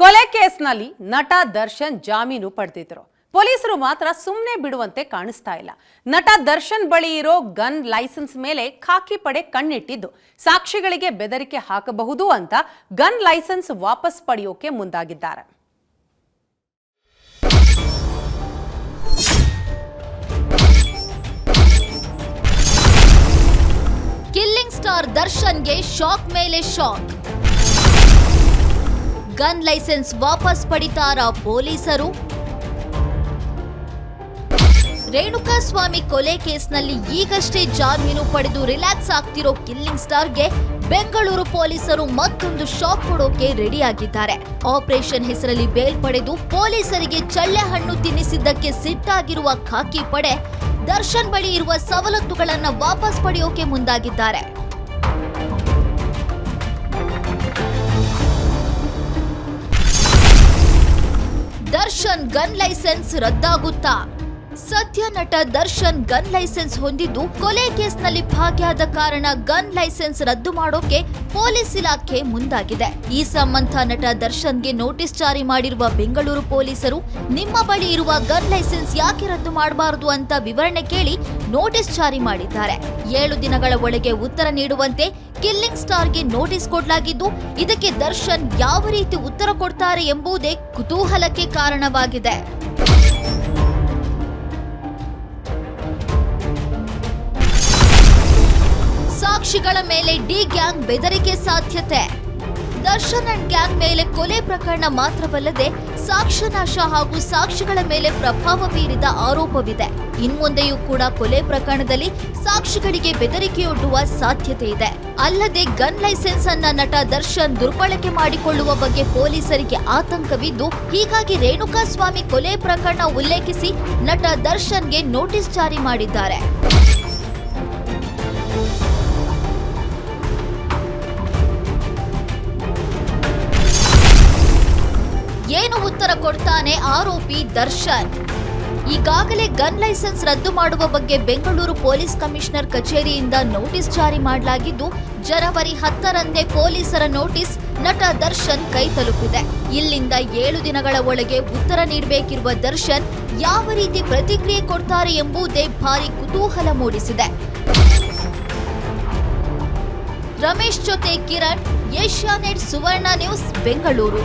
ಕೊಲೆ ಕೇಸ್ನಲ್ಲಿ ನಟ ದರ್ಶನ್ ಜಾಮೀನು ಪಡೆದಿದ್ರು. ಪೊಲೀಸರು ಮಾತ್ರ ಸುಮ್ಮನೆ ಬಿಡುವಂತೆ ಕಾಣಿಸ್ತಾ ಇಲ್ಲ. ನಟ ದರ್ಶನ್ ಬಳಿ ಇರೋ ಗನ್ ಲೈಸೆನ್ಸ್ ಮೇಲೆ ಖಾಕಿ ಪಡೆ ಕಣ್ಣಿಟ್ಟಿದ್ದು. ಸಾಕ್ಷಿಗಳಿಗೆ ಬೆದರಿಕೆ ಹಾಕಬಹುದು ಅಂತ ಗನ್ ಲೈಸೆನ್ಸ್ ವಾಪಸ್ ಪಡೆಯೋಕೆ ಮುಂದಾಗಿದ್ದಾರೆ. ಕಿಲ್ಲಿಂಗ್ ಸ್ಟಾರ್ ದರ್ಶನ್ಗೆ ಶಾಕ್ ಮೇಲೆ ಶಾಕ್. ಗನ್ ಲೈಸೆನ್ಸ್ ವಾಪಸ್ ಪಡಿತಾರ ಪೊಲೀಸರು. ರೇಣುಕಾಸ್ವಾಮಿ ಕೊಲೆ ಕೇಸ್ನಲ್ಲಿ ಈಗಷ್ಟೇ ಜಾಮೀನು ಪಡೆದು ರಿಲ್ಯಾಕ್ಸ್ ಆಗ್ತಿರೋ ಕಿಲ್ಲಿಂಗ್ ಸ್ಟಾರ್ಗೆ ಬೆಂಗಳೂರು ಪೊಲೀಸರು ಮತ್ತೊಂದು ಶಾಕ್ ಕೊಡೋಕೆ ರೆಡಿಯಾಗಿದ್ದಾರೆ. ಆಪರೇಷನ್ ಹೆಸರಲ್ಲಿ ಬೇಲ್ ಪಡೆದು ಪೊಲೀಸರಿಗೆ ಚಳ್ಳೆ ಹಣ್ಣು ತಿನ್ನಿಸಿದ್ದಕ್ಕೆ ಸಿಟ್ಟಾಗಿರುವ ಖಾಕಿ ಪಡೆ ದರ್ಶನ್ ಬಳಿ ಇರುವ ಸವಲತ್ತುಗಳನ್ನು ವಾಪಸ್ ಪಡೆಯೋಕೆ ಮುಂದಾಗಿದ್ದಾರೆ. ದರ್ಶನ್ ಗನ್ ಲೈಸೆನ್ಸ್ ರದ್ದಾಗುತ್ತಾ? ಸದ್ಯ ನಟ ದರ್ಶನ್ ಗನ್ ಲೈಸೆನ್ಸ್ ಹೊಂದಿದ್ದು ಕೊಲೆ ಕೇಸ್ನಲ್ಲಿ ಭಾಗಿಯಾದ ಕಾರಣ ಗನ್ ಲೈಸೆನ್ಸ್ ರದ್ದು ಮಾಡೋಕೆ ಪೊಲೀಸ್ ಇಲಾಖೆ ಮುಂದಾಗಿದೆ. ಈ ಸಂಬಂಧ ನಟ ದರ್ಶನ್ಗೆ ನೋಟಿಸ್ ಜಾರಿ ಮಾಡಿರುವ ಬೆಂಗಳೂರು ಪೊಲೀಸರು, ನಿಮ್ಮ ಬಳಿ ಇರುವ ಗನ್ ಲೈಸೆನ್ಸ್ ಯಾಕೆ ರದ್ದು ಮಾಡಬಾರದು ಅಂತ ವಿವರಣೆ ಕೇಳಿ ನೋಟಿಸ್ ಜಾರಿ ಮಾಡಿದ್ದಾರೆ. ಏಳು ದಿನಗಳ ಒಳಗೆ ಉತ್ತರ ನೀಡುವಂತೆ ಕಿಲ್ಲಿಂಗ್ ಸ್ಟಾರ್ಗೆ ನೋಟಿಸ್ ಕೊಡಲಾಗಿದ್ದು, ಇದಕ್ಕೆ ದರ್ಶನ್ ಯಾವ ರೀತಿ ಉತ್ತರ ಕೊಡ್ತಾರೆ ಎಂಬುದೇ ಕುತೂಹಲಕ್ಕೆ ಕಾರಣವಾಗಿದೆ. ಸಾಕ್ಷಿಗಳ ಮೇಲೆ ಡಿ ಗ್ಯಾಂಗ್ ಬೆದರಿಕೆ ಸಾಧ್ಯತೆ. ದರ್ಶನ್ ಅಂಡ್ ಗ್ಯಾಂಗ್ ಮೇಲೆ ಕೊಲೆ ಪ್ರಕರಣ ಮಾತ್ರವಲ್ಲದೆ ಸಾಕ್ಷ್ಯನಾಶ ಹಾಗೂ ಸಾಕ್ಷಿಗಳ ಮೇಲೆ ಪ್ರಭಾವ ಬೀರಿದ ಆರೋಪವಿದೆ. ಇನ್ಮುಂದೆಯೂ ಕೂಡ ಕೊಲೆ ಪ್ರಕರಣದಲ್ಲಿ ಸಾಕ್ಷಿಗಳಿಗೆ ಬೆದರಿಕೆಯೊಡ್ಡುವ ಸಾಧ್ಯತೆ ಇದೆ. ಅಲ್ಲದೆ ಗನ್ ಲೈಸೆನ್ಸ್ ಅನ್ನ ನಟ ದರ್ಶನ್ ದುರ್ಬಳಕೆ ಮಾಡಿಕೊಳ್ಳುವ ಬಗ್ಗೆ ಪೊಲೀಸರಿಗೆ ಆತಂಕವಿದ್ದು, ಹೀಗಾಗಿ ರೇಣುಕಾಸ್ವಾಮಿ ಕೊಲೆ ಪ್ರಕರಣ ಉಲ್ಲೇಖಿಸಿ ನಟ ದರ್ಶನ್ಗೆ ನೋಟಿಸ್ ಜಾರಿ ಮಾಡಿದ್ದಾರೆ. ಉತ್ತರ ಕೊಡ್ತಾನೆ ಆರೋಪಿ ದರ್ಶನ್. ಈಗಾಗಲೇ ಗನ್ ಲೈಸೆನ್ಸ್ ರದ್ದು ಮಾಡುವ ಬಗ್ಗೆ ಬೆಂಗಳೂರು ಪೊಲೀಸ್ ಕಮಿಷನರ್ ಕಚೇರಿಯಿಂದ ನೋಟಿಸ್ ಜಾರಿ ಮಾಡಲಾಗಿದ್ದು, ಜನವರಿ ಹತ್ತರಂದೇ ಪೊಲೀಸರ ನೋಟಿಸ್ ನಟ ದರ್ಶನ್ ಕೈ ತಲುಪಿದೆ. ಇಲ್ಲಿಂದ ಏಳು ದಿನಗಳ ಒಳಗೆ ಉತ್ತರ ನೀಡಬೇಕಿರುವ ದರ್ಶನ್ ಯಾವ ರೀತಿ ಪ್ರತಿಕ್ರಿಯೆ ಕೊಡ್ತಾರೆ ಎಂಬುದೇ ಭಾರಿ ಕುತೂಹಲ ಮೂಡಿಸಿದೆ. ರಮೇಶ್ ಜೊತೆ ಕಿರಣ್ ಏಷ್ಯಾನೆಟ್ ಸುವರ್ಣ ನ್ಯೂಸ್, ಬೆಂಗಳೂರು.